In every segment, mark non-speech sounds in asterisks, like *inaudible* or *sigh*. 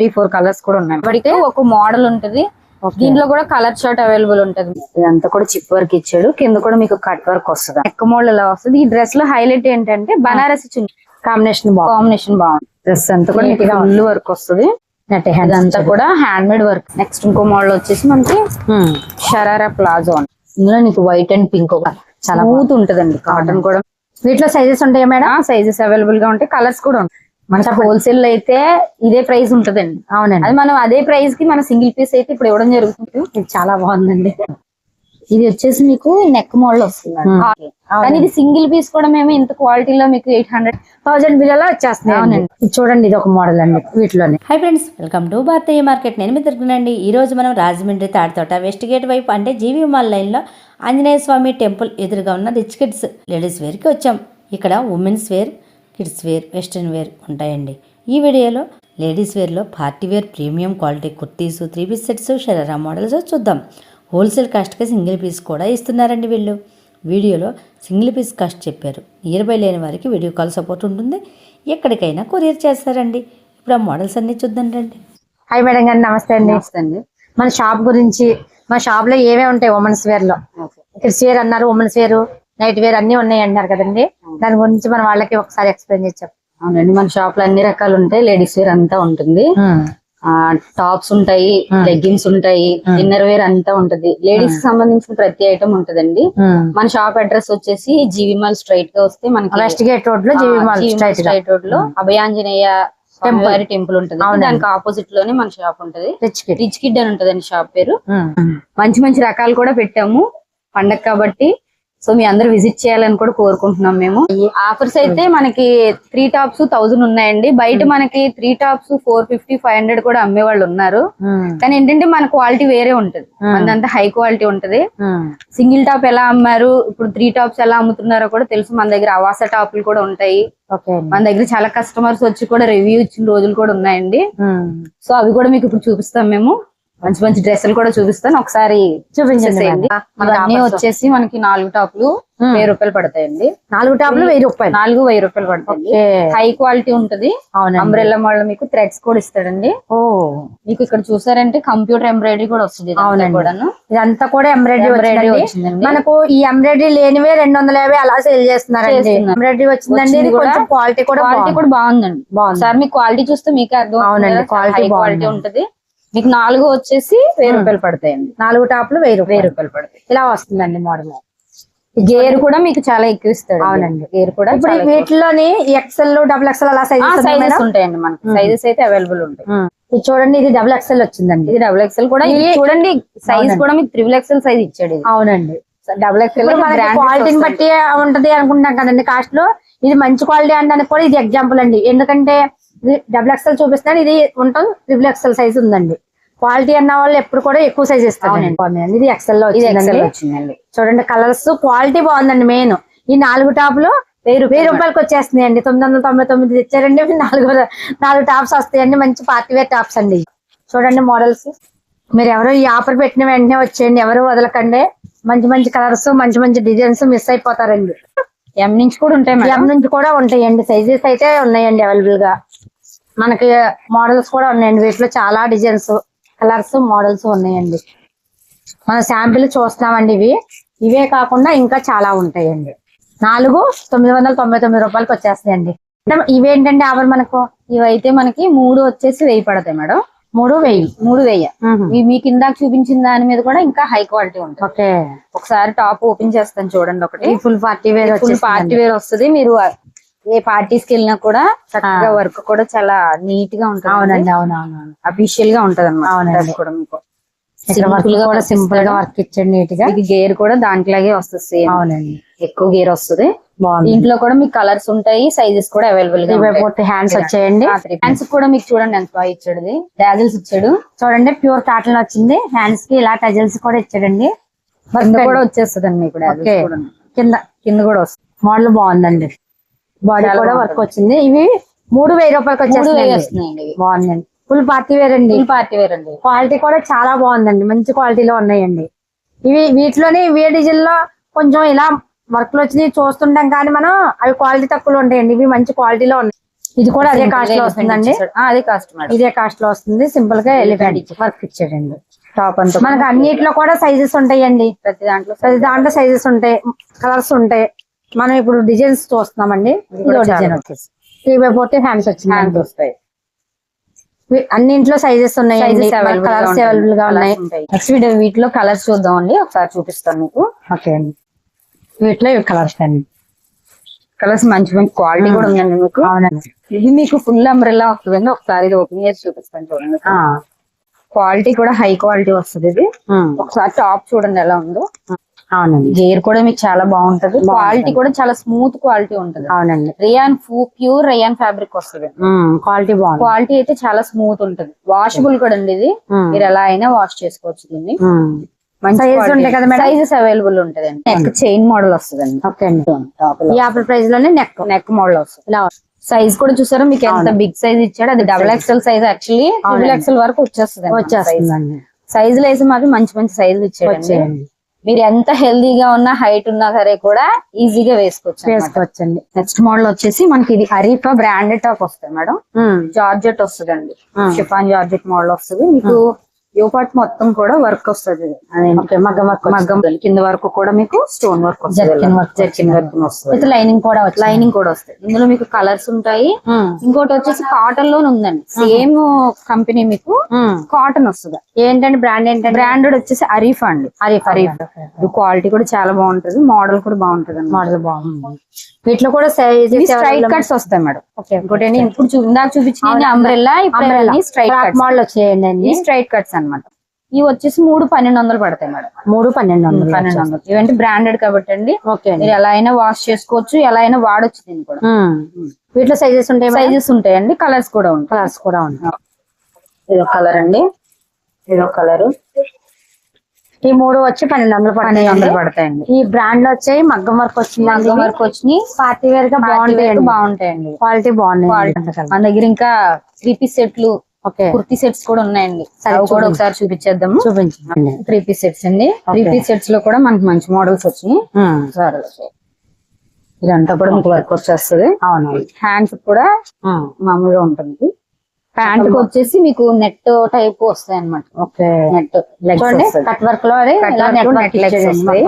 Three four colours కూడా ఉన్నాయి ఇప్పటికే ఒక మోడల్ ఉంటది. దీంట్లో కూడా కలర్ షర్ట్ అవైలబుల్ ఉంటది. ఇదంతా కూడా చిప్ వర్క్ ఇచ్చాడు. కింద కూడా మీకు కట్ వర్క్ వస్తుంది? నెక్ మోడల్ ఇలా వస్తుంది? ఈ డ్రెస్లో హైలైట్ ఏంటంటే బనారసి చున్నీ. కాంబినేషన్ బాగుంది. కాంబినేషన్ బాగుంది. డ్రెస్ అంతా కూడా గా ఫుల్ వర్క్ వస్తుంది. నెట్ ఇదంతా కూడా హ్యాండ్ మేడ్ వర్క్ నెక్స్ట్ ఇంకో మోడల్ వచ్చేసి మనకి షరారా ప్లాజో అని ఇందులో నీకు వైట్ అండ్ పింక్ చాలా స్మూత్ ఉంటదండి కాటన్ కూడా. వీటిలో సైజెస్ ఉంటాయా మేడం సైజెస్ అవైలబుల్గా ఉంటాయి. కలర్స్ కూడా ఉంటాయి. మనకి హోల్సేల్ అయితే ఇదే ప్రైస్ ఉంటదండి. అవునండి. అది మనం అదే ప్రైస్కి మన సింగిల్ పీస్ అయితే ఇప్పుడు ఇవ్వడం జరుగుతుంది. ఇది చాలా బాగుందండి. ఇది వచ్చేసి మీకు నెక్ మోడల్ వస్తుంది. కానీ ఇది సింగిల్ పీస్ కూడా మేము ఇంత క్వాలిటీలో మీకు ఎయిట్ హండ్రెడ్ థౌజండ్ బిలో వచ్చేస్తుంది అవునండి. చూడండి ఇది ఒక మోడల్ అండి వీటిలోనే. Hi friends welcome to Bharatiya market నేను మీ తిరుగునండి ఈరోజు మనం రాజమండ్రి తాడితోట వెస్ట్ గేట్ వైపు అంటే జీవీ మాల్ లైన్లో ఆంజనేయ స్వామి టెంపుల్ ఎదురుగా ఉన్న రిచ్ కిడ్స్ లేడీస్ వేర్కి వచ్చాం. ఇక్కడ women's wear kids wear western wear ఉంటాయండి. ఈ వీడియోలో ladies వేర్లో party wear premium quality kurtis three piece sets sharara models చూద్దాం. హోల్సేల్ కాస్ట్కి సింగిల్ పీస్ కూడా ఇస్తున్నారండి వీళ్ళు. వీడియోలో సింగిల్ పీస్ కాస్ట్ చెప్పారు. నియర్ బై లేని వారికి వీడియో కాల్ సపోర్ట్ ఉంటుంది. ఎక్కడికైనా కొరియర్ చేస్తారండి. ఇప్పుడు ఆ మోడల్స్ అన్నీ చూద్దాం రండి. హాయ్ మేడం గారు నమస్తే అండి. అండి. మన షాప్ గురించి మా షాప్లో ఏమేమి ఉంటాయి ఉమెన్స్ వేర్లో? కిడ్స్ వేర్ అన్నారు ఉమెన్స్ వేర్ నైట్ వేర్ అన్ని ఉన్నాయి అన్నారు కదండి. దాని గురించి మన వాళ్ళకి ఒకసారి ఎక్స్ప్లెయిన్ చేసి అవునండి. మన షాప్లో అన్ని రకాలు ఉంటాయి. లేడీస్ వేర్ అంతా ఉంటుంది. ఆ. టాప్స్ ఉంటాయి లెగ్గిన్స్ ఉంటాయి ఇన్నర్ వేర్ అంతా ఉంటది. లేడీస్కి సంబంధించిన ప్రతి ఐటమ్ ఉంటదండి. మన షాప్ అడ్రస్ వచ్చేసి జీవి మాల్ స్ట్రైట్గా వస్తే మనకి వెస్ట్ గేట్ రోడ్లో జీవి మాల్ స్ట్రైట్ రోడ్లో అభయాంజనేయ స్వామివారి టెంపుల్ ఉంటది. దానికి ఆపోజిట్లోనే మన షాప్ ఉంటది. Rich kid. రిచ్ కిడ్ అని ఉంటదండి షాప్ పేరు. మంచి మంచి రకాలు కూడా పెట్టాము. పండగ కాబట్టి సో మీ అందరు విజిట్ చేయాలని కూడా కోరుకుంటున్నాం మేము. ఆఫర్స్ అయితే మనకి త్రీ టాప్స్ థౌజండ్ ఉన్నాయండి. బయట మనకి three tops four fifty five hundred కూడా అమ్మే వాళ్ళు ఉన్నారు. కానీ ఏంటంటే మన క్వాలిటీ వేరే ఉంటది. మనదంతా హై క్వాలిటీ ఉంటది. సింగిల్ టాప్ ఎలా అమ్మారు? ఇప్పుడు త్రీ టాప్స్ ఎలా అమ్ముతున్నారో కూడా తెలుసు. మన దగ్గర అవాస టాపులు కూడా ఉంటాయి. మన దగ్గర చాలా కస్టమర్స్ వచ్చి కూడా రివ్యూ ఇచ్చిన రోజులు కూడా ఉన్నాయండి. సో అవి కూడా మీకు ఇప్పుడు చూపిస్తాం మేము. మంచి మంచి డ్రెస్సులు కూడా చూపిస్తాను ఒకసారి చూపించండి చూసేయండి మేడం. ఇవన్నీ offers. వచ్చేసి మనకి నాలుగు టాప్లు వెయ్యి రూపాయలు పడతాయండి నాలుగు టాప్లు వెయ్యి రూపాయలు నాలుగు వెయ్యి రూపాయలు పడతాయి. హై క్వాలిటీ ఉంటది అంబ్రెల్లా మోడల్ మీకు థ్రెడ్స్ కూడా ఇస్తాడండి ఓ మీకు ఇక్కడ చూసారంటే కంప్యూటర్ ఎంబ్రాయిడరీ కూడా వస్తుంది అవునండి. ఇదంతా కూడా ఎంబ్రాయిడరీ ఎంబ్రాయిడరీ వచ్చిందండి మనకు ఈ ఎంబ్రాయిడరీ లేనివే రెండు వందల యాభై అలా సేల్ చేస్తున్నారండి చేస్తున్నారు. ఎంబ్రాయిడరీ వచ్చిందండి వచ్చింది ఇది కూడా. కొంచెం క్వాలిటీ కూడా క్వాలిటీ. కూడా బాగుందండి బాగుంది. సార్ మీకు క్వాలిటీ చూస్తే మీకు అర్థం అవునండి, క్వాలిటీ. ఉంటది మీకు నాలుగు వచ్చేసి వెయ్యి రూపాయలు పడతాయండి. నాలుగు టాప్లు వెయ్యి వెయ్యి రూపాయలు పడతాయి. ఇలా వస్తుందండి మోడల్. గేర్ కూడా మీకు చాలా ఎక్కువ ఇస్తాడు. అవునండి. గేర్ కూడా ఇప్పుడు. వీటిలోని ఎక్సెల్ డబుల్ ఎక్సెల్ అలా సైజెస్ ఉంటాయండి మనకి. సైజెస్ అయితే అవైలబుల్ ఉంటాయి. ఇది చూడండి ఇది డబుల్ ఎక్సెల్ వచ్చిందండి. ఇది డబుల్ ఎక్స్ఎల్ కూడా చూడండి సైజ్. కూడా మీకు త్రిబుల్ ఎక్స్ఎల్ సైజ్ ఇచ్చాడు అవునండి. డబుల్ మనకి క్వాలిటీని బట్టి ఉంటది అనుకుంటాం కదండి. కాస్ట్లో ఇది మంచి క్వాలిటీ అనడానికి కూడా ఇది ఎగ్జాంపుల్ అండి. ఎందుకంటే డబుల్ ఎక్సెల్ చూపిస్తున్నాను ఇది ఉంటాం ట్రిపుల్ ఎక్సెల్ సైజ్ ఉందండి. క్వాలిటీ అన్న వాళ్ళు ఎప్పుడు కూడా ఎక్కువ సైజ్ ఇస్తారు. ఇది ఎక్సెల్లో ఇది ఎక్స్ఎల్ వచ్చిందండి. చూడండి కలర్స్ క్వాలిటీ బాగుందండి మెయిన్. ఈ నాలుగు టాపులు వెయ్యి వెయ్యి రూపాయలు. రూపాయలకి వచ్చేస్తున్నాయండి. తొమ్మిది వందల తొంభై తొమ్మిది తెచ్చారండి *laughs* నాలుగు నాలుగు టాప్స్ వస్తాయండి. మంచి పార్టీ వేర్ టాప్స్ అండి. చూడండి మోడల్స్ మీరు ఎవరు ఈ ఆఫర్ పెట్టిన వెంటనే వచ్చేయండి. ఎవరు వదలకండి. మంచి మంచి కలర్స్ మంచి మంచి డిజైన్స్ మిస్ అయిపోతారండి. ఎం నుంచి కూడా ఉంటాయి ఎం నుంచి కూడా ఉంటాయండి. సైజెస్ అయితే ఉన్నాయండి అవైలబుల్గా. మనకి మోడల్స్ కూడా ఉన్నాయండి వీటిలో చాలా డిజైన్స్ కలర్స్ మోడల్స్ ఉన్నాయండి. మన శాంపిల్ చూస్తున్నామండి ఇవి. ఇవే కాకుండా ఇంకా చాలా ఉంటాయండి. నాలుగు తొమ్మిది వందల తొంభై తొమ్మిది రూపాయలకి వచ్చేస్తాయండి మేడం, ఇవేంటండి ఆఫర్ మనకు? ఇవైతే మనకి మూడు వచ్చేసి వెయ్యి పడతాయి మేడం. మూడు వెయ్యి మూడు వెయ్యి. మీకు ఇందాక చూపించిన దాని మీద కూడా ఇంకా హై క్వాలిటీ ఉంటుంది. ఓకే. ఒకసారి టాప్ ఓపెన్ చేస్తాను చూడండి ఒకటి. Full party wear full party wear వస్తుంది. మీరు ఏ పార్టీస్కి వెళ్ళినా కూడా చక్కగా వర్క్ కూడా చాలా నీట్గా ఉంటుంది. అవునండి అవునవును అఫీషియల్గా ఉంటది అవునండి. అనమాట కూడా మీకు. Simple గా కూడా సింపుల్గా. వర్క్ ఇచ్చండి నీట్గా మీకు గేర్ కూడా దాంట్లాగే వస్తుంది సేమ్ అవునండి. ఎక్కువ గేర్ వస్తుంది. దీంట్లో కూడా మీకు కలర్స్ ఉంటాయి సైజెస్ కూడా అవైలబుల్గా హ్యాండ్స్ వచ్చాయండి. హ్యాండ్స్ కూడా మీకు చూడండి ఎంత బాగా ఇచ్చాడు డాజిల్స్ ఇచ్చాడు. చూడండి ప్యూర్ కాటన్ వచ్చింది. హ్యాండ్స్కి ఇలా టజల్స్ కూడా ఇచ్చాడండి. కింద కూడా వచ్చేస్తుంది మీకు ఓకే. కూడా. కింద కింద కూడా వస్తుంది. మోడల్ బాగుందండి. బాడీ కూడా. వర్క్ వచ్చింది ఇవి మూడు వెయ్యి రూపాయలకి ఇవి. బాగుందండి ఫుల్ పార్టీ వేర్ అండి. ఫుల్ పార్టీ వేర్ అండి. క్వాలిటీ కూడా చాలా బాగుందండి. మంచి క్వాలిటీలో ఉన్నాయండి. ఇవి వీటిలోనే ఇవే డిజైన్లో కొంచెం ఇలా వర్క్లో వచ్చినాయి చూస్తుంటాం కానీ మనం అవి క్వాలిటీ తక్కువలో ఉంటాయండి. ఇవి మంచి క్వాలిటీలో ఉన్నాయి. ఇది కూడా అదే కాస్ట్లో వస్తుందండి. అదే కాస్ట్ ఇదే కాస్ట్లో వస్తుంది. సింపుల్గా ఎలిఫెంట్ వర్క్ ఇచ్చాడండి. టాప్ అంతా మనకి అన్నిట్లో కూడా సైజెస్ ఉంటాయండి. ప్రతి దాంట్లో ప్రతి దాంట్లో సైజెస్ ఉంటాయి. కలర్స్ ఉంటాయి. మనం ఇప్పుడు డిజైన్స్ చూస్తున్నామండి. డిజైన్ వచ్చేసి బై ఫోర్టీ హ్యాండ్స్ హ్యాండ్స్ వచ్చింది వస్తాయి. సైజెస్ ఉన్నాయండి. సైజెస్ అవైలబుల్ కలర్స్ అవైలబుల్గా ఉన్నాయి. నెక్స్ట్ వీడియో వీటిలో కలర్స్ చూద్దామండి. ఒకసారి చూపిస్తాను మీకు. ఓకే అండి. వీటిలో ఇవి కలర్స్ అండి. కలర్స్ మంచి మంచి క్వాలిటీ కూడా ఉందండి మీకు. ఇది మీకు ఫుల్ అంబ్రెల్లా వస్తుందండి. ఒకసారి ఇది ఓపెన్ చేసి చూపిస్తాను చూడండి. క్వాలిటీ కూడా హై క్వాలిటీ వస్తుంది ఇది. ఉమ్, ఒకసారి టాప్ చూడండి ఎలా ఉందో. అవునండి. గేర్ కూడా మీకు చాలా బాగుంటది. క్వాలిటీ కూడా చాలా స్మూత్ క్వాలిటీ ఉంటది. అవునండి. రియాన్ ఫూ ప్యూర్ రియాన్ ఫ్యాబ్రిక్ వస్తుంది. క్వాలిటీ బాగుంది. క్వాలిటీ అయితే చాలా స్మూత్ ఉంటది. వాషబుల్ కూడా అండి ఇది. మీరు ఎలా అయినా వాష్ చేసుకోవచ్చు దీన్ని? సైజెస్ అవైలబుల్ ఉంటదండి. నెక్ చైన్ మోడల్ వస్తుందండి. ఓకే అండి. టాప్ ఈ ఆఫర్ ప్రైస్లోనే నెక్ నెక్ మోడల్ వస్తుంది. సైజ్ కూడా చూసారా? మీకు ఎంత బిగ్ సైజ్ ఇచ్చాడు? అది double XL size actually double XL వరకు వచ్చేస్తుంది వచ్చేస్తుందండి. సైజ్ వేసి మాకు మంచి మంచి సైజులు వచ్చేయండి. మీరు ఎంత హెల్దీగా ఉన్నా హైట్ ఉన్నా సరే కూడా ఈజీగా వేసుకోవచ్చు వేసుకోవచ్చండి. నెక్స్ట్ మోడల్ వచ్చేసి మనకి ఇది అరీఫా బ్రాండెడ్ టాప్ వస్తుంది మేడం. జార్జెట్ వస్తుందండి. షిఫాన్ జార్జెట్ మోడల్ వస్తుంది. మీకు యో పార్ట్ మొత్తం కూడా వర్క్ వస్తుంది. మగ్గం వర్క్ మగ్గం కింద వరకు కూడా మీకు స్టోన్ వర్క్ జర్కిన్ వర్క్ వస్తుంది. లైనింగ్ కూడా లైనింగ్ కూడా వస్తుంది. ఇందులో మీకు కలర్స్ ఉంటాయి. ఉమ్, ఇంకోటి వచ్చేసి కాటన్లోనే ఉందండి. సేమ్ కంపెనీ మీకు. కాటన్ వస్తుంది. ఏంటండి బ్రాండ్ ఏంటండి? బ్రాండెడ్ వచ్చేసి అరీఫా అండి. అరీఫ్ అరీఫ్ ఇది క్వాలిటీ కూడా చాలా బాగుంటది. మోడల్ కూడా బాగుంటది మోడల్ బాగుంది. వీటిలో కూడా సైజ్ స్ట్రైట్ కట్స్ వస్తాయి మేడం. ఓకే ఇంకోటి ఇప్పుడు ఇందాక చూపించిన అంబ్రెల్లా ఇప్పుడు స్ట్రైట్ మోడల్ వచ్చేయండి స్ట్రైట్ కట్స్ అన్నమాట. ఇవి వచ్చేసి మూడు పన్నెండు వందలు పడతాయి మేడం. మూడు పన్నెండు వందలు పన్నెండు వందలు ఇవంటే బ్రాండెడ్ కాబట్టి అండి. మీరు ఎలా అయినా వాష్ చేసుకోవచ్చు ఎలా అయినా వాడొచ్చు దీన్ని కూడా. వీటిలో సైజెస్ ఉంటాయి సైజెస్ ఉంటాయండి కలర్స్ కూడా ఉంటాయి. కలర్స్ కూడా ఉంటాయి. ఇదో కలర్ అండి. ఇదో కలర్ ఈ మూడు వచ్చి పన్నెండు వందలు పన్నెండు వందలు పడతాయి పడతాయండి. ఈ బ్రాండ్లో వచ్చాయి మగ్గం వర్క్ వచ్చింది మగ్గం వర్క్ వచ్చినాయి. పార్టీ వేర్గా బాగుంటాయండి. బాగుంటాయండి. Quality Quality. మన దగ్గర ఇంకా త్రీ పీస్ సెట్లు కుర్తీ సెట్స్ కూడా ఉన్నాయండి. సరే, అవి కూడా. ఒకసారి చూపించేద్దాము. చూపించండి. త్రీ పీస్ సెట్స్ అండి. త్రీ. పీస్ సెట్స్లో కూడా మనకి మంచి మోడల్స్ వచ్చినాయి. సరే ఇదంతా కూడా మీకు వర్క్ వచ్చేస్తుంది. అవును హ్యాండ్స్ కూడా. మామూలుగా ఉంటుంది. ప్యాంట్కి వచ్చేసి మీకు నెట్ టైప్ వస్తాయి అనమాట ఓకే నెట్ చూడండి కట్ వర్క్లో అది నెట్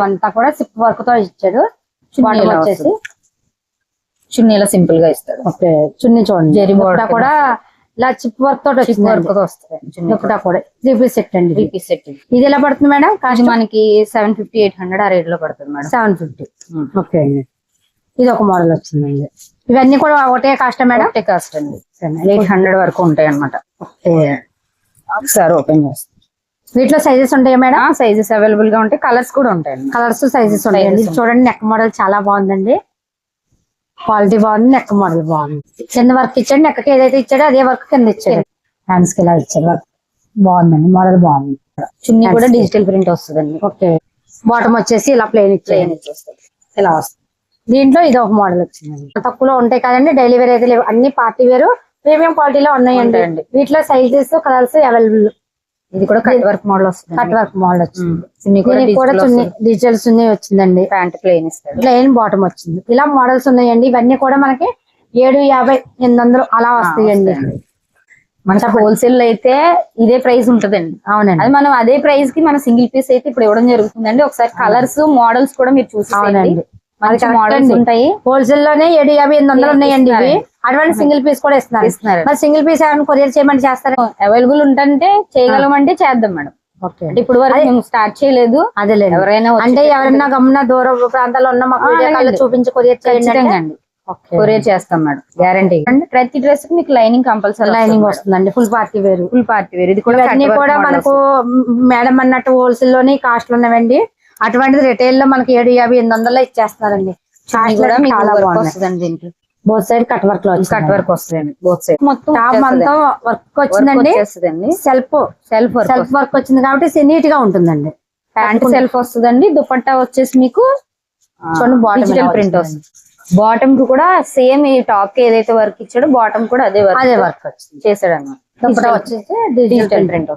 అంతా కూడా సిప్ వర్క్తో ఇచ్చాడు. చున్నీ వచ్చేసి. చున్నీలా సింపుల్గా ఇస్తాడు. ఓకే. చున్నీ చూడండి. జరీ కూడా ఇలా చిప్ వర్క్ తోటి చిప్ వచ్చింది వర్క్ కూడా. త్రీ పీస్ సెట్ అండి త్రీ. పీస్ సెట్ ఇది ఎలా పడుతుంది మేడం? కాస్ట్ మనకి సెవెన్ ఫిఫ్టీ ఎయిట్ హండ్రెడ్ ఆ రేట్లో పడుతుంది మేడం. సెవెన్ ఫిఫ్టీ ఓకే అండి. ఇది ఒక మోడల్ వచ్చిందండి. ఇవన్నీ కూడా ఒకటే కాస్ట్ మేడం? ఒకటే కాస్ట్ అండి. ఎయిట్ హండ్రెడ్ వరకు ఉంటాయి అనమాట ఒకసారి ఓపెన్ చేస్తాం. వీటిలో సైజెస్ ఉంటాయా మేడం? సైజెస్ అవైలబుల్గా ఉంటాయి. కలర్స్ కూడా ఉంటాయి. కలర్స్ సైజెస్ ఉంటాయండి. ఇది చూడండి నెక్ మోడల్ చాలా బాగుందండి. క్వాలిటీ బాగుంది నెక్ మోడల్ బాగుంది. కింద వర్క్ ఇచ్చాడు నెక్ ఏదైతే ఇచ్చాడో అదే వర్క్ కింద ఇచ్చాడు. హ్యాండ్స్కి ఇలా ఇచ్చాడు వర్క్ బాగుందండి మోడల్ బాగుంది. చున్నీ కూడా డిజిటల్ ప్రింట్ వస్తుందండి. ఓకే. బాటమ్ వచ్చేసి ఇలా ప్లెయిన్ ప్లెయిన్ ఇచ్చేస్తుంది ఇలా వస్తుంది. దీంట్లో ఇది ఒక మోడల్ వచ్చిందండి. తక్కువలో ఉంటాయి కదండి డైలీ వేర్ అయితే లేవు. అన్ని పార్టీ వేరు ప్రీమియం క్వాలిటీలో ఉన్నాయండి. వీటిలో సైజెస్ కలర్స్ అవైలబుల్ ఇది కూడా కట్ వర్క్ మోడల్ వస్తుంది కట్ వర్క్ మోడల్ వచ్చింది. కూడా దీనికి కూడా చున్నీ డిజిటల్ చున్నీ వచ్చిందండి. ప్యాంట్ ప్లెయిన్ ఇస్తాడు. ప్లెయిన్ బాటమ్ వచ్చింది. ఇలా మోడల్స్ ఉన్నాయండి. ఇవన్నీ కూడా మనకి ఏడు యాభై ఎనిమిది వందలు అలా వస్తాయండి. మనకి హోల్సేల్లో అయితే ఇదే ప్రైస్ ఉంటదండి. అవునండి. అది మనం అదే ప్రైస్కి మన సింగిల్ పీస్ అయితే ఇప్పుడు ఇవ్వడం జరుగుతుందండి. ఒకసారి కలర్స్ మోడల్స్ కూడా మీరు చూసి అవునండి. మోడల్స్. ఉంటాయి. హోల్సేల్లోనే ఏడు యాభై ఎనిమిది వందలు ఉన్నాయండి ఇవి. అటువంటి సింగిల్ పీస్ కూడా ఇస్తున్నారు. ఇస్తున్నారు. మరి సింగిల్ పీస్ ఏమైనా కొరియర్ చేయమని చేస్తారా? అవైలబుల్ ఉంటే చేయగలమంటే చేద్దాం మేడం. అంటే ఇప్పుడు వరకు స్టార్ట్ చేయలేదు. అదేలే ఎవరైనా అంటే ఎవరైనా గమన దూర ప్రాంతాల్లో ఉన్న మాకు. చూపించి కొరియర్ చేయండి కొరియర్ చేస్తాం మేడం. గ్యారంటీ ప్రతి డ్రెస్ మీకు లైనింగ్ కంపల్సరీ లైనింగ్ వస్తుందండి. Full party wear full party wear ఇది కూడా మనకు మేడం అన్నట్టు హోల్సేల్లోనే కాస్ట్ ఉన్నవండి. అటువంటిది రిటైల్లో మనకి ఏడు యాభై ఎనిమిది వందల్లో ఇచ్చేస్తున్నారండి. దీంట్లో బోత్ సైడ్ కట్ వర్క్లో కట్ వర్క్ వస్తుందండి బోత్ సైడ్ మొత్తం అంతా వర్క్ వచ్చిందండి. సెల్ఫ్ సెల్ఫ్ సెల్ఫ్ వర్క్ వచ్చింది కాబట్టి నీట్గా ఉంటుందండి. ప్యాంట్ సెల్ఫ్ వస్తుందండి. దుపట్టా వచ్చేసి మీకు డిజిటల్ ఎలా ప్రింట్. వస్తుంది. బాటమ్కి కూడా సేమ్ ఈ టాప్కి ఏదైతే వర్క్ ఇచ్చాడో బాటమ్ కూడా అదే వర్క్ అదే వర్క్ వచ్చింది. చేశాడు వచ్చేసి డిజిటల్ ప్రింట్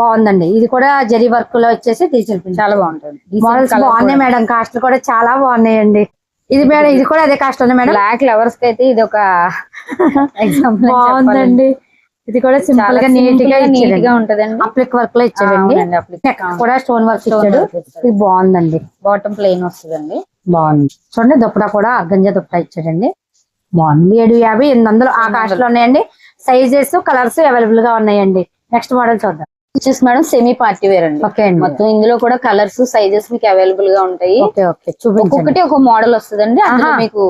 బాగుందండి. ఇది కూడా జరీ వర్క్లో వచ్చేసి డిజిటల్ ప్రింట్ చాలా బాగుంటుంది. మోడల్స్ బాగున్నాయి మేడం. కాస్ట్ కూడా చాలా బాగున్నాయండి. ఇది మేడం ఇది కూడా అదే కాస్ట్ ఉంది మేడం? బ్లాక్ లవర్స్కి అయితే ఇది ఒక *laughs* ఎగ్జాంపుల్ బాగుందండి. ఇది కూడా సింపుల్గా నీట్గా నీట్గా ఉంటదండి. అప్లిక్ వర్క్లో ఇచ్చాడండి. కూడా స్టోన్ వర్క్ ఇచ్చాడు. ఇది బాగుందండి. బాటమ్ ప్లెయిన్ వస్తుందండి. బాగుంది. చూడండి దుప్పటా కూడా గంజా దుప్పటా ఇచ్చాడండి. బాగుంది. ఏడు యాభై ఎనిమిది వందలు ఆ కాస్ట్లో ఉన్నాయండి సైజెస్ కలర్స్ అవైలబుల్గా ఉన్నాయండి. నెక్స్ట్ మోడల్ చూద్దాం. వచ్చేసి మేడం సెమీ పార్టీ వేర్ అండి. ఓకే అండి. మొత్తం ఇందులో కూడా కలర్స్ సైజెస్ మీకు అవైలబుల్గా ఉంటాయి. ఒక్కొక్కటి ఒక మోడల్ వస్తుందండి. మీకు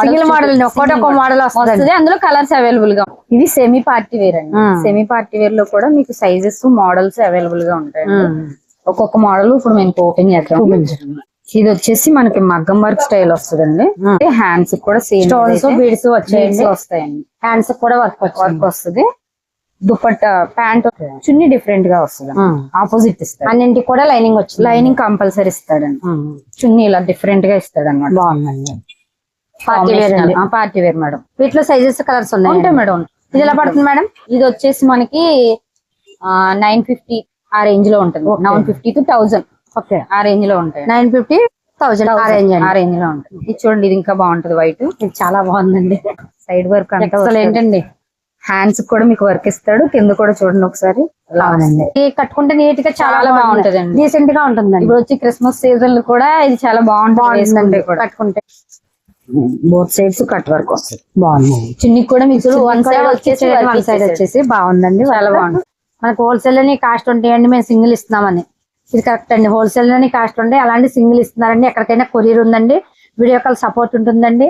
సింగిల్ మోడల్ ఒక్కోటి ఒక్కో మోడల్ వస్తుంది. అందులో కలర్స్ అవైలబుల్గా ఇది సెమీ పార్టీ వేర్ అండి. సెమీ పార్టీ వేర్లో కూడా మీకు సైజెస్ మోడల్స్ అవైలబుల్గా ఉంటాయి ఒక్కొక్క మోడల్ ఇప్పుడు మేము ఓపెన్ చేద్దాం. ఇది వచ్చేసి మనకి మగ్గం వర్క్ స్టైల్ వస్తుందండి. హ్యాండ్స్ కూడా సేమ్ స్టోన్స్ బీడ్స్ వచ్చాయండి. వస్తాయండి. హ్యాండ్స్ కూడా వర్క్ వర్క్ వస్తుంది. దుపట్టా ప్యాంట్ చున్నీ డిఫరెంట్గా వస్తుంది. ఆపోజిట్ ఇస్తాడు. అన్నింటికి కూడా లైనింగ్ వచ్చింది. లైనింగ్ కంపల్సరీ ఇస్తాడండి. చున్నీ ఇలా డిఫరెంట్గా ఇస్తాడు అనమాట బాగుందండి party wear party wear madam. వీటిలో సైజెస్ కలర్స్ ఉన్నాయి ఉంటాయి మేడం. ఇది ఎలా పడుతుంది మేడం? ఇది వచ్చేసి మనకి నైన్ ఫిఫ్టీ ఆ రేంజ్లో ఉంటుంది. Nine fifty two thousand okay. ఆ రేంజ్లో ఉంటాయి. నైన్ ఫిఫ్టీ థౌజండ్ ఆ రేంజ్ ఆ అండి. రేంజ్లో ఉంటుంది ఇది చూడండి ఇది ఇంకా బాగుంటది వైట్. ఇది చాలా బాగుందండి. సైడ్ వర్క్ అంతా ఎక్సలెంట్ అండి. హ్యాండ్స్ కూడా మీకు వర్క్ ఇస్తాడు కింద కూడా చూడండి ఒకసారి. కట్టుకుంటే నీట్గా చాలా బాగుంటదండి బాగుంటదండి. డీసెంట్గా ఉంటుందండి. ఇప్పుడు వచ్చి క్రిస్మస్ సీజన్ కూడా ఇది చాలా బాగుంటుంది కట్టుకుంటే. బోత్ సైడ్స్ కట్ వర్క్ వస్తుంది బాగుంది. చున్నీ కూడా మీకు వన్ సైడ్ వచ్చేసి వన్ సైడ్ వచ్చేసి బాగుందండి. చాలా బాగుంది మనకు హోల్సేల్లోని కాస్ట్ ఉంటాయండి మేము సింగిల్ ఇస్తున్నామని. ఇది కరెక్ట్ అండి. హోల్సేల్లోని కాస్ట్ ఉంటాయి అలాంటి సింగిల్ ఇస్తున్నారండి. ఎక్కడికైనా కొరియర్ ఉందండి. వీడియో కాల్ సపోర్ట్ ఉంటుందండి.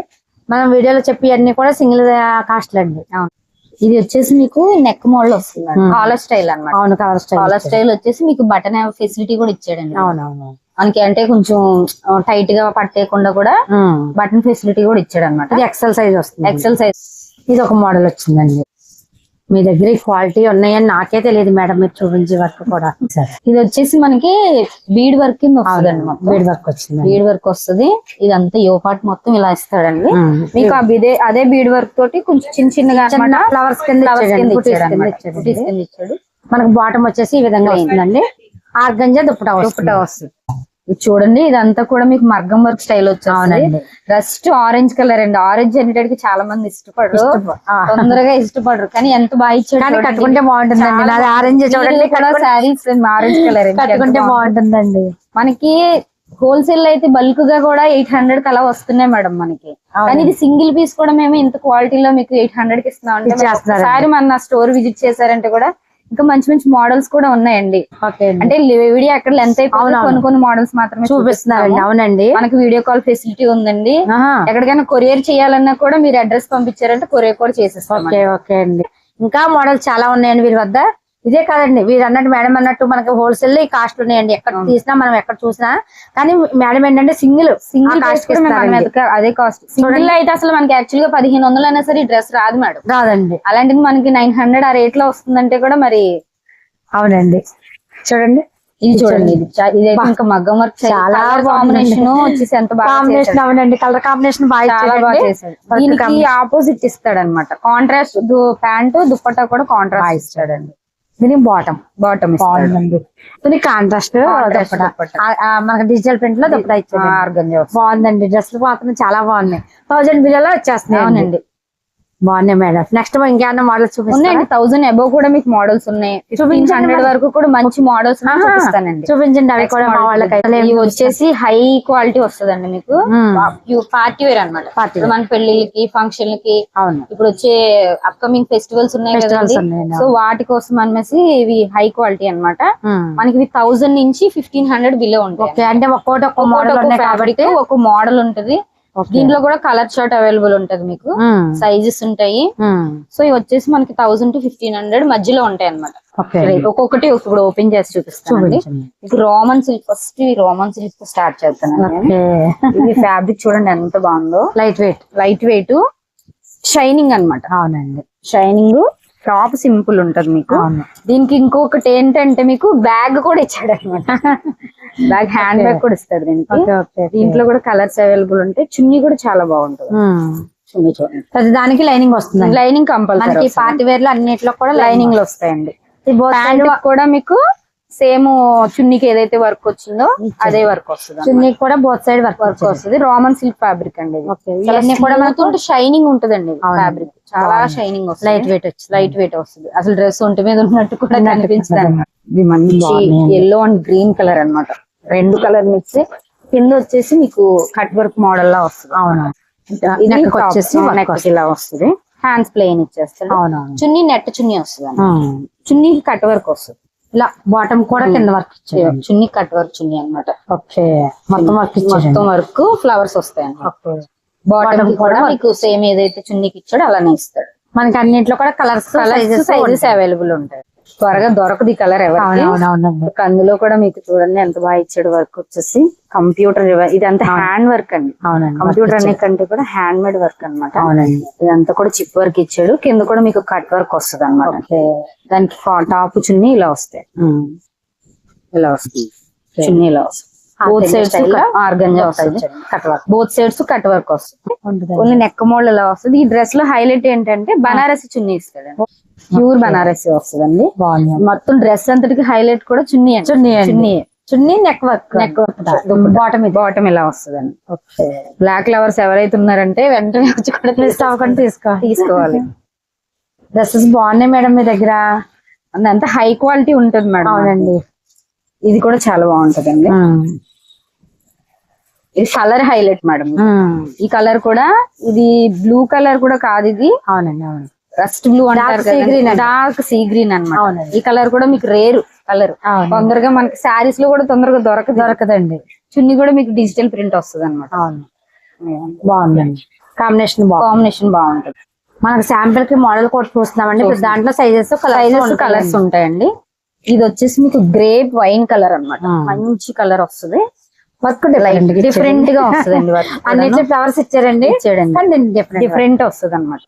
మనం వీడియోలో చెప్పి అన్ని కూడా సింగిల్ కాస్ట్ అండి. అవును. ఇది వచ్చేసి మీకు నెక్ మోడల్ వస్తుంది Hmm. కాలర్ స్టైల్ అన్నమాట. అవును కలర్ స్టైల్ కాలర్ స్టైల్ వచ్చేసి మీకు బటన్ ఫెసిలిటీ కూడా ఇచ్చాడండి. అవునవును. మనకి అంటే కొంచెం టైట్గా పట్టేయకుండా కూడా బటన్ ఫెసిలిటీ కూడా ఇచ్చాడు అనమాట ఇది ఎక్సెల్ సైజ్ వస్తుంది. ఎక్సెల్ సైజ్ ఇది ఒక మోడల్ వచ్చిందండి. మీ దగ్గర క్వాలిటీ ఉన్నాయని నాకే తెలియదు మేడం మీరు చూపించే వర్క్ కూడా. ఇది వచ్చేసి మనకి బీడ్ వర్క్ కింద వస్తుందండి మొత్తం బీడ్ వర్క్ వచ్చింది బీడ్ వర్క్ వస్తుంది. ఇదంతా యో పార్ట్ మొత్తం ఇలా ఇస్తాడండి. మీకు ఇదే అదే బీడ్ వర్క్ తోటి కొంచెం చిన్న చిన్నగా చిన్న ఫ్లవర్స్ కింద ఇచ్చాడు. మనకు బాటమ్ వచ్చేసి ఈ విధంగా వస్తుందండి. ఆర్గంజా దుప్పటా దుప్పటా వస్తుంది. చూడండి ఇదంతా కూడా మీకు మగ్గం వర్క్ స్టైల్ అవునండి. రస్ట్ ఆరెంజ్ కలర్ అండి ఆరెంజ్ అనేటికి చాలా మంది ఇష్టపడరు. తొందరగా ఇష్టపడరు కానీ ఎంత బాగా ఇచ్చాడు. కట్టుకుంటే బాగుంటుందండి ఆరెంజ్. చూడండి శారీస్ ఆరెంజ్ కలర్ కట్టుకుంటే బాగుంటుందండి మనకి హోల్సేల్ అయితే బల్క్గా కూడా ఎయిట్ హండ్రెడ్ కలా వస్తున్నాయి మేడం మనకి కానీ ఇది సింగిల్ పీస్ కూడా మేము ఇంత క్వాలిటీలో మీకు ఎయిట్ హండ్రెడ్కి ఇస్తున్నాం అంటే. ఒకసారి మన స్టోర్ విజిట్ చేశారంటే కూడా ఇంకా మంచి మంచి మోడల్స్ కూడా ఉన్నాయండి. అంటే వీడియో అక్కడ లెంత్ అయిపోయి. కొన్ని కొన్ని మోడల్స్ మాత్రమే చూపిస్తున్నారండి. అవునండి మనకి వీడియో కాల్ ఫెసిలిటీ ఉందండి. ఎక్కడికైనా కొరియర్ చేయాలన్నా కూడా మీరు అడ్రస్ పంపించారంటే కొరియర్ కూడా చేసేస్తాం ఓకే ఓకే అండి ఇంకా మోడల్స్ చాలా ఉన్నాయండి వీరి వద్ద ఇదే కాదండి వీరు అన్నట్టు మేడం అన్నట్టు మనకి హోల్సేల్లో ఈ కాస్ట్ ఉన్నాయండి. ఎక్కడ తీసినా మనం ఎక్కడ చూసినా. కానీ మేడం ఏంటంటే సింగిల్ సింగిల్ కాస్ట్ అదే కాస్ట్ సింగిల్ అయితే అసలు మనకి యాక్చువల్గా పదిహేను వందలు అయినా సరే డ్రెస్ రాదు మేడం. రాదండి. అలాంటిది మనకి నైన్ హండ్రెడ్ ఆ రేట్లో వస్తుందంటే కూడా మరి అవునండి. చూడండి. ఇది చూడండి. ఇది ఇంకా మగ్గం వర్క్ చాలా. కాంబినేషన్ వచ్చేసి ఎంత బాగా కాంబినేషన్. అవునండి. కలర్ కాంబినేషన్ బాగా. చేశాడు. దీనికి. ఆపోజిట్ ఇస్తాడు అనమాట కాంట్రాస్ట్ ప్యాంటు దుప్పట్టా కూడా కాంట్రాస్ట్ ఇస్తాడండి దీనికి బాటమ్ బాటమ్ బాగుందండి దీనికి కాంట్రాస్ట్. మనకి డిజిటల్ ప్రింట్లో దుప్పటా బాగుందండి. డ్రెస్లు మాత్రం చాలా బాగున్నాయి. థౌజండ్ బిలో వచ్చేస్తున్నాయి అవునండి. బాగున్నాయి మేడం. నెక్స్ట్ ఇంకేమన్నా మోడల్స్ ఉన్నాయండి. థౌసండ్ అబౌవ్ కూడా మీకు మోడల్స్ ఉన్నాయి. Fifteen hundred. వరకు కూడా మంచి మోడల్స్. చూపిస్తానండి. చూపించండి అవి కూడా మా వాళ్ళకి ఇవి వచ్చేసి హై క్వాలిటీ వస్తుందండి మీకు. పార్టీ వేర్ అనమాట Party మన పెళ్ళిళ్ళకి ఫంక్షన్లకి అవును. ఇప్పుడు వచ్చే అప్కమింగ్ ఫెస్టివల్స్ ఉన్నాయి కదండి. సో వాటి కోసం అనేసి ఇవి హై క్వాలిటీ అన్నమాట. మనకి ఇవి థౌసండ్ నుంచి ఫిఫ్టీన్ హండ్రెడ్ బిలో ఉంటాయి అంటే ఒక్కోటి ఒక్కో మోడల్ ఒక్కో మోడల్ ఉంటది. దీంట్లో కూడా కలర్ షర్ట్ అవైలబుల్ ఉంటది మీకు. సైజెస్ ఉంటాయి. మ్మ్. సో ఇవి వచ్చేసి మనకి థౌసండ్ టు ఫిఫ్టీన్ హండ్రెడ్ మధ్యలో ఉంటాయి అనమాట ఒక్కొక్కటి ఇప్పుడు ఓపెన్ చేసి చూపిస్తానండి. ఇది Roman silk first Roman silk start చేస్తాను ఇది ఫ్యాబ్రిక్ చూడండి ఎంత బాగుందో. Light weight light weight shining అన్నమాట. అవునండి. షైనింగ్ టాప్ సింపుల్ ఉంటది మీకు. దీనికి ఇంకొకటి ఏంటంటే మీకు బ్యాగ్ కూడా ఇచ్చాడు అనమాట బ్యాగ్ హ్యాండ్ బ్యాగ్ కూడా ఇస్తాడు దీనికి. దీంట్లో కూడా కలర్స్ అవైలబుల్ ఉంటాయి చున్నీ కూడా చాలా బాగుంటుంది. ప్రతి దానికి లైనింగ్ వస్తుంది లైనింగ్ మనకి కంపల్సరీ పార్టీ వేర్లో అన్నిట్లో కూడా లైనింగ్లో వస్తాయండి. కూడా మీకు సేమ్ చున్నీకి ఏదైతే వర్క్ వచ్చిందో అదే వర్క్ వస్తుంది చున్నీ కూడా బోత్ సైడ్ వర్క్ వర్క్ వస్తుంది. రామన్ సిల్క్ ఫ్యాబ్రిక్ అండి ఇవన్నీ కూడా మనకు షైనింగ్ ఉంటదండి. ఫ్యాబ్రిక్ చాలా షైనింగ్ వస్తుంది. లైట్ వెయిట్ వచ్చింది. లైట్ వెయిట్ వస్తుంది. అసలు డ్రెస్ ఒంటి మీద ఉన్నట్టు కూడా ఉన్నట్టు కనిపించదు. కనిపించదు. ఇది మంచి బాగున్నాయండి. ఎల్లో అండ్ గ్రీన్ కలర్ అన్నమాట. రెండు కలర్ మిక్స్ కింద వచ్చేసి మీకు కట్ వర్క్ మోడల్ లా వస్తుంది. అవును. ఇది వచ్చేసి. ఇలా వస్తుంది. హ్యాండ్స్ ప్లెయిన్ అవునవును. చున్నీ నెట్ చున్నీ వస్తుంది. చున్నీ కట్ వర్క్ వస్తుంది. ఇలా బాటమ్ కూడా కింద వర్క్ ఇచ్చారు. చున్నీ కట్ వర్క్ చున్నీ అన్నమాట. ఓకే. మొత్తం వర్క్ మొత్తం వర్క్ ఫ్లవర్స్ వస్తాయి బాటమ్ కూడా మీకు సేమ్ ఏదైతే చున్నీకి ఇచ్చాడో అలానే ఇస్తాడు. మనకి అన్నింటిలో కూడా కలర్స్ కలర్స్ సైజెస్ అవైలబుల్ ఉంటాయి. త్వరగా దొరకదు ఈ కలర్ ఎవరికి. అందులో కూడా మీకు చూడండి ఎంత బాగా ఇచ్చాడు వర్క్ వచ్చేసి. కంప్యూటర్ ఇది అంతా హ్యాండ్ వర్క్ అండి. కంప్యూటర్ అనే కంటే కూడా హ్యాండ్ మేడ్ వర్క్ అన్నమాట. అవునండి. ఇదంతా కూడా చిప్ వర్క్ ఇచ్చాడు. కింద కూడా మీకు కట్ వర్క్ వస్తుంది అనమాట దానికి టాప్ చున్నీ ఇలా వస్తాయి. ఇలా వస్తుంది చున్నీ ఇలా వస్తుంది బోత్ సైడ్స్ ఆర్గంజా వస్తుంది. Work both sides cut work వస్తుంది. ఓన్లీ నెక్ మోల్డ్ ఇలా వస్తుంది? ఈ డ్రెస్లో హైలైట్ ఏంటంటే బనారసి చున్నీ ఇస్తాడు ప్యూర్ బనారసి వస్తుందండి. మొత్తం డ్రెస్ అంతటికి హైలైట్ కూడా chunni chunni. Chunni. Chunni neck work neck bottom bottom ఇలా వస్తుందండి. బ్లాక్ లవర్స్ ఎవరైతే ఉన్నారంటే వెంటనే వచ్చి కూడా మిస్ అవ్వకుండా తీసుకో తీసుకోవాలి. డ్రెస్సెస్ బాగున్నాయి మేడం మీ దగ్గర. అంత హై క్వాలిటీ ఉంటుంది మేడం. అవునండి. ఇది కూడా చాలా బాగుంటదండి. ఇది కలర్ హైలైట్ మేడం. ఈ కలర్ కూడా ఇది బ్లూ కలర్ కూడా కాదు ఇది. అవునండి అవును. రస్ట్ బ్లూ అంటారు. డార్క్ సీ గ్రీన్ అన్నమాట. అవునండి. ఈ కలర్ కూడా మీకు రేరు కలర్. తొందరగా మనకి శారీస్లో కూడా తొందరగా దొరకదు. దొరకదండి. చున్నీ కూడా మీకు డిజిటల్ ప్రింట్ వస్తుంది అనమాట బాగుందండి. కాంబినేషన్ కాంబినేషన్ బాగుంటుంది. మనకు శాంపిల్కి మోడల్ కోట్ చూస్తున్నామండి. ఇప్పుడు దాంట్లో సైజెస్ సైజెస్ కలర్స్ ఉంటాయండి. ఇది వచ్చేసి మీకు గ్రేప్ వైన్ కలర్ అన్నమాట. ఆ. మంచి కలర్ వస్తుంది. వర్క్ డిఫరెంట్గా వస్తుందండి వర్క్ *laughs* అన్నిట్లో ఫ్లవర్స్ ఇచ్చారండి. ఇచ్చాడండి. డిఫరెంట్ డిఫరెంట్ వస్తుంది అనమాట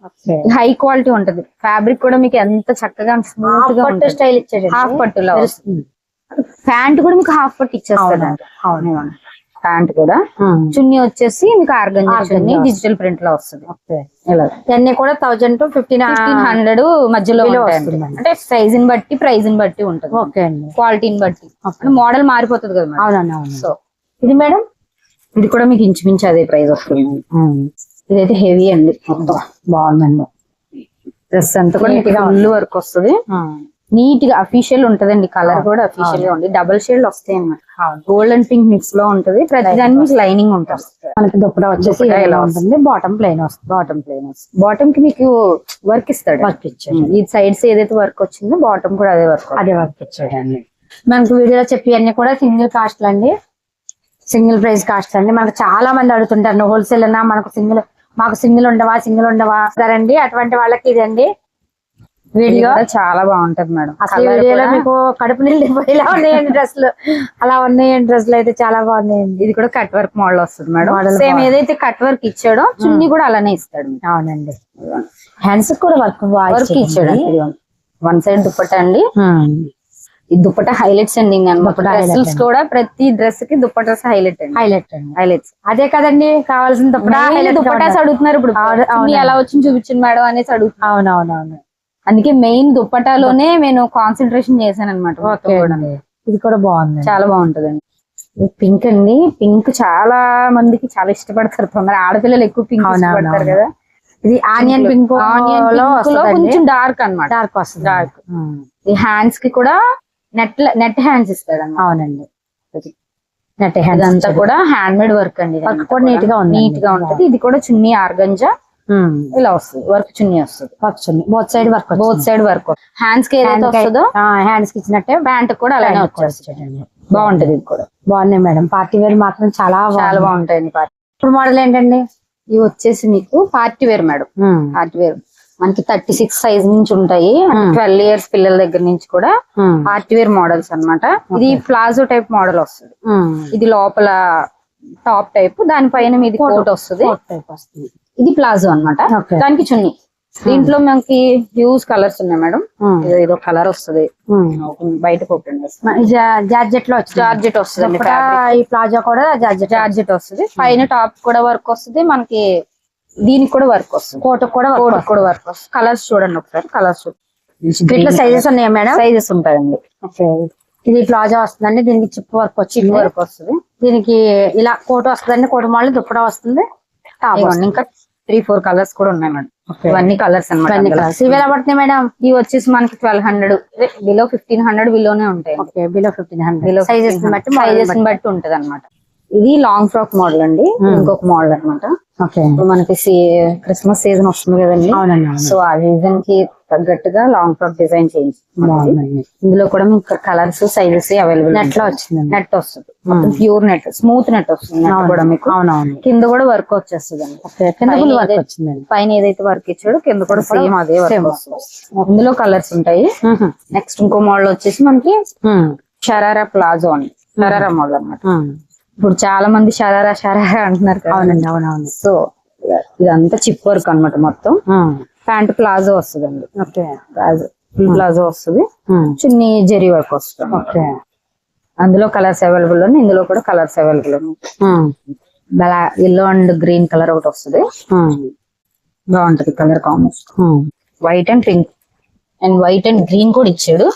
హై క్వాలిటీ ఉంటది. ఫ్యాబ్రిక్ కూడా మీకు ఎంత చక్కగా స్మూత్గా పట్టు స్టైల్ ఇచ్చాడు హాఫ్ పట్టులో ప్యాంట్ కూడా మీకు హాఫ్ పట్టు ఇచ్చేస్తుంది అవును. ప్యాంట్ కూడా. చున్నీ వచ్చేసి మీకు Organza చున్నీ. డిజిటల్ ప్రింట్లో వస్తుంది. ఇవన్నీ కూడా thousand to fifteen fifteen hundred మధ్యలో. అంటే సైజ్ని బట్టి ప్రైజ్ని బట్టి ఉంటుంది. ఓకే అండి. క్వాలిటీని బట్టి. మోడల్ మారిపోతుంది కదా అవునండి అవును సో ఇది మేడం? ఇది కూడా మీకు ఇంచుమించు అదే ప్రైస్ వస్తుంది. ఇదైతే హెవీ అండి. బాగుందండి. డ్రెస్ అంతా కూడా ఫుల్ వర్క్ వస్తుంది. నీట్గా అఫీషియల్ ఉంటదండి కలర్ కూడా అఫీషియల్గా ఉంది. డబల్ షేడ్ వస్తాయి అన్నమాట. గోల్డ్ అండ్ పింక్ మిక్స్లో ఉంటది. ప్రతి దానికి మీకు లైనింగ్ ఉంటుంది. మనకి దుప్పట వచ్చేసి ఇలా ఇలా ఉంటుంది. బాటమ్ ప్లెయిన్ వస్తుంది. బాటమ్ ప్లేన్ బాటమ్కి మీకు వర్క్ ఇస్తాడు. వర్క్ ఇచ్చాడు. ఈ సైడ్స్ ఏదైతే వర్క్ వచ్చిందో బాటమ్ కూడా అదే వర్క్ అదే వర్క్ ఇచ్చాడండి. మనకు వీడియోలో చెప్పి అన్ని కూడా సింగిల్ కాస్ట్ అండి. సింగిల్ ప్రైస్ కాస్ట్ అండి. మనకు చాలా మంది అడుగుతుంటారు హోల్సేల్ అన్నా మనకు సింగిల్ మాకు సింగిల్ ఉండవా సింగిల్ ఉండవా? సరండి అటువంటి వాళ్ళకి ఇదండి. వీడియో చాలా బాగుంటది మేడం. అసలు వీడియోలో మీకు కడుపు నిండిపోయేలా ఉన్నాయండి డ్రెస్సులు? అలా ఉన్నాయండి డ్రెస్సులు అయితే చాలా బాగున్నాయండి. ఇది కూడా కట్ వర్క్ మోడల్ వస్తుంది మేడం. సేమ్. ఏదైతే కట్ వర్క్ ఇచ్చాడో చున్నీ కూడా అలానే ఇస్తాడు. అవునండి. హ్యాండ్స్ కూడా వర్క్ వర్క్ ఇచ్చాడు. వన్ సైడ్ దుప్పట అండి. ఈ దుప్పట హైలైట్స్ అండి డ్రెస్సెస్. కూడా ప్రతి డ్రెస్కి దుప్పటాస్ హైలైట్ అండి. హైలైట్ అండి. హైలైట్స్ అదే కదండి కావాల్సిన దుప్పటాస్. అడుగుతున్నారు ఇప్పుడు. ఎలా వచ్చింది చూపించండి మేడం అనేసి అడుగుతున్నారు. అవునవునవును. అందుకే మెయిన్ దుప్పటాలోనే నేను కాన్సన్ట్రేషన్ చేశాను అనమాట ఇది కూడా బాగుంది చాలా బాగుంటదండి. పింక్ అండి. పింక్ చాలా మందికి చాలా ఇష్టపడతారు. తొందర ఆడపిల్లలు ఎక్కువ పింక్ ఇష్టపడతారు. కదా. ఇది ఆనియన్ పింక్ ఆనియన్లో. కొంచెం డార్క్ అన్నమాట. డార్క్ వస్తుంది. ఉమ్, ఈ హ్యాండ్స్కి కూడా నెట్ నెట్ హ్యాండ్స్ ఇస్తాడు అవునండి. నెట్ హ్యాండ్స్ ఇదంతా కూడా హ్యాండ్ మేడ్ వర్క్ అండి Work కూడా neat గా ఉందండి. నీట్గా ఉంటది. ఇది కూడా చున్నీ ఆర్గంజా. ఇలా వస్తుంది. వర్క్ చున్నీ వస్తుంది. వచ్చింది both side work both side work హ్యాండ్స్కి ఏదైతే వస్తుందో హ్యాండ్స్కి ఇచ్చినట్టే ప్యాంట్ కూడా అలానే వచ్చేస్తుంది. బాగుంటది ఇది కూడా. బాగున్నాయి మేడం. పార్టీ వేర్ మాత్రం చాలా చాలా పార్టీ ఇప్పుడు మోడల్ ఏంటండి? ఇవి వచ్చేసి మీకు party wear madam. Party wear మనకి థర్టీ సిక్స్ సైజ్ నుంచి ఉంటాయి. ట్వెల్వ్ ఇయర్స్ పిల్లల దగ్గర నుంచి కూడా పార్టీ వేర్ మోడల్స్ అన్నమాట. ఇది ప్లాజో టైప్ మోడల్ వస్తుంది. ఇది లోపల టాప్ టైప్ దానిపైన మీది కోట్ వస్తుంది. ఇది ప్లాజో అన్నమాట. Okay. దానికి చున్నీ. దీంట్లో మనకి హ్యూజ్ కలర్స్ ఉన్నాయి మేడం. ఇదో ఇదో కలర్ వస్తుంది. ఉమ్. బయట జార్జెట్లో జార్జెట్ వస్తుంది ఈ ప్లాజో కూడా జార్జెట్ జార్జెట్ వస్తుంది. పైన టాప్ కూడా వర్క్ వస్తుంది. మనకి దీనికి కూడా వర్క్ వస్తుంది. కోట్ కూడా కోట్ కూడా వర్క్ వస్తుంది. కలర్స్ చూడండి ఒకసారి. కలర్స్ వీటిలో సైజెస్ ఉన్నాయా మేడం? సైజెస్ ఉంటాయండి. ఇది ప్లాజా వస్తుందండి. దీనికి చిప్ వర్క్ వచ్చింది వర్క్ వస్తుంది. దీనికి ఇలా కోట్ వస్తుందండి. కోట్ మళ్ళీ దుప్పడా వస్తుంది. టాప్. ఇంకా త్రీ ఫోర్ కలర్స్ కూడా ఉన్నాయి మేడం. ఇవన్నీ కలర్స్ ఇవన్నీ అనమాట colours. ఇవి ఎలా పడుతున్నాయి మేడం? ఇవి వచ్చేసి మనకి twelve hundred below fifteen hundred బిలోనే ఉంటాయి. Okay below fifteen hundred below sizes బట్టి సైజెస్ బట్టి. ఉంటది అనమాట ఇది లాంగ్ ఫ్రాక్ మోడల్ అండి. ఇంకొక మోడల్ అన్నమాట. ఓకే. మనకి క్రిస్మస్ సీజన్ వస్తుంది కదండి. సో ఆ సీజన్కి తగ్గట్టుగా లాంగ్ ఫ్రాక్ డిజైన్ చేయించి బాగుందండి ఇందులో కూడా మీకు కలర్స్ సైజెస్ అవైలబుల్ నెట్లో వచ్చిందండి. నెట్ వస్తుంది. ప్యూర్ నెట్ స్మూత్ నెట్ వస్తుంది net కూడా మీకు. అవునవును. కింద కూడా వర్క్ వచ్చేస్తుంది అండి పైన ఏదైతే- వర్క్ ఇచ్చాడో కింద కూడా సేమ్ అదే వర్క్ వస్తుంది. ఇందులో కలర్స్ ఉంటాయి. నెక్స్ట్ ఇంకో మోడల్ వచ్చేసి మనకి షరారా ప్లాజో అని షరారా మోడల్ అన్నమాట. ఇప్పుడు చాలా మంది షరారా షరారా అంటున్నారు కదా. అవునండి అవునవును. సో ఇదంతా చిప్ వర్క్ అన్నమాట మొత్తం. ప్యాంట్ ప్లాజో వస్తుందండి. ఓకే. ప్లాజో ప్లాజో వస్తుంది. చిన్ని జెరీ వర్క్ వస్తుంది. ఓకే. అందులో కలర్స్ అవైలబుల్ ఉన్నాయి ఇందులో కూడా కలర్స్ అవైలబుల్ ఉన్నాయి. ఎల్లో అండ్ గ్రీన్ కలర్ ఒకటి వస్తుంది. బాగుంటది colour combination. White and pink and white and green కూడా ఇచ్చాడు.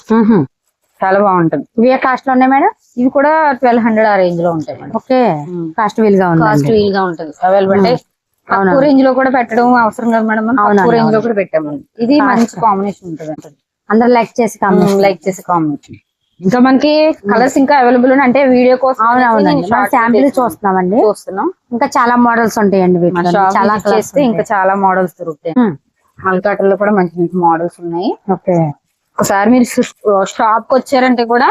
చాలా బాగుంటది. ఇవి ఏ కాస్ట్లో ఉన్నాయి మేడం? ఇవి కూడా ట్వెల్వ్ హండ్రెడ్ ఆ రేంజ్లో ఉంటాయి మేడం. ఓకే. కాస్ట్ వీల్గా ఉంది కాస్ట్ వీల్గా ఉంటది. అవైలబుల్ అంటే తక్కువ రేంజ్లో కూడా పెట్టడం అవసరం లేదు మేడం? తక్కువ రేంజ్లో కూడా పెట్టాము. ఇది మంచి కాంబినేషన్ ఉంటుంది అందరు లైక్ చేసి లైక్ చేసే కాంబినేషన్ ఇంకా మనకి కలర్స్ ఇంకా అవైలబుల్ ఉన్నాయి. అంటే వీడియో కోసం శాంపిల్. చూస్తున్నామండి. చూస్తున్నాం. ఇంకా చాలా మోడల్స్ ఉంటాయండి చాలా చేస్తే ఇంకా చాలా మోడల్స్ దొరుకుతాయి. మల్కాటర్లో కూడా మంచి మంచి మోడల్స్ ఉన్నాయి. ఓకే. ఒకసారి మీరు షాప్కి వచ్చారంటే కూడా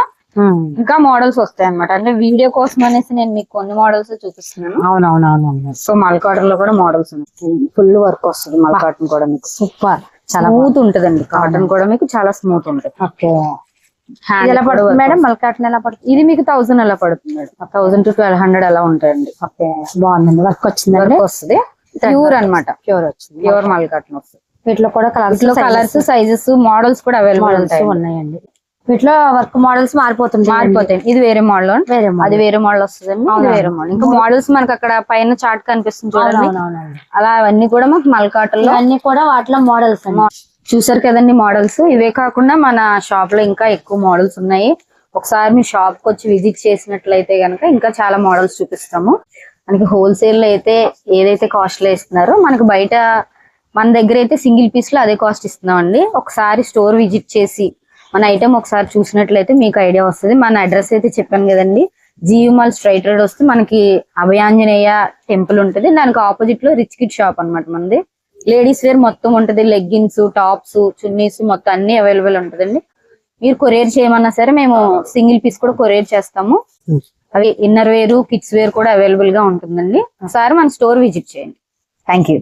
ఇంకా మోడల్స్ వస్తాయి అనమాట అంటే వీడియో కోసం అనేసి నేను మీకు కొన్ని మోడల్స్ చూపిస్తున్నాను. అవునవునవును. సో మల్కాటర్లో కూడా మోడల్స్ ఉన్నాయి ఫుల్ వర్క్ వస్తుంది మల్కాటన్ కూడా మీకు. సూపర్. చాలా స్మూత్ ఉంటదండి. కాటన్ కూడా మీకు చాలా స్మూత్ ఉంటుంది. ఓకే. ఎలా పడుతుంది మేడం? మల్కాటన్ ఎలా పడుతుంది? ఇది మీకు థౌసండ్ అలా పడుతుంది madam. Thousand to twelve hundred అలా ఉంటాయండి. ఓకే. బాగుందండి. వర్క్ వచ్చిందండి? వర్క్ వస్తుంది. ప్యూర్ అన్నమాట. ప్యూర్ వచ్చింది. ప్యూర్ మల్కాటన్ వస్తుంది. వీటిలో కూడా కలర్స్ కలర్స్ సైజెస్ మోడల్స్ కూడా అవైలబుల్ ఉంటాయి ఉన్నాయండి. వీటిలో వర్క్ మోడల్స్ మారిపోతుంది మారిపోతాయి. ఇది వేరే మోడల్ వేరే అది వేరే మోడల్ వస్తుందండి. ఇది వేరే మోడల్. ఇంకా మోడల్స్ మనకి అక్కడ పైన చార్ట్ కనిపిస్తుంది చూడండి. అలా అవన్నీ కూడా మాకు మల్కాటన్లో ఇవన్నీ కూడా వాటిలో మోడల్స్ అండి. చూసారు కదండి మోడల్స్. ఇవే కాకుండా మన షాప్లో ఇంకా ఎక్కువ మోడల్స్ ఉన్నాయి. ఒకసారి మీ షాప్కి వచ్చి విజిట్ చేసినట్లయితే గనక ఇంకా చాలా మోడల్స్ చూపిస్తాము. మనకి హోల్సేల్లో అయితే ఏదైతే కాస్ట్లో ఇస్తున్నారో మనకి బయట మన దగ్గర అయితే సింగిల్ పీస్లో అదే కాస్ట్ ఇస్తున్నామండి. ఒకసారి స్టోర్ విజిట్ చేసి మన ఐటమ్ ఒకసారి చూసినట్లయితే మీకు ఐడియా వస్తుంది. మన అడ్రస్ అయితే చెప్పాను కదండి. జీవి మాల్ స్ట్రైట్ రోడ్ వస్తే మనకి అభయాంజనేయ టెంపుల్ ఉంటుంది. దానికి ఆపోజిట్లో రిచ్ కిడ్ షాప్ అన్నమాట మనది. లేడీస్ వేర్ మొత్తం ఉంటుంది. లెగ్గిన్స్ టాప్స్ చున్నీస్ మొత్తం అన్ని అవైలబుల్ ఉంటుందండి. మీరు కొరియర్ చేయమన్నా సరే మేము సింగిల్ పీస్ కూడా కొరియర్ చేస్తాము. అవి ఇన్నర్ వేర్ కిడ్స్ వేర్ కూడా అవైలబుల్గా ఉంటుందండి. ఒకసారి మన స్టోర్ విజిట్ చేయండి. Thank you.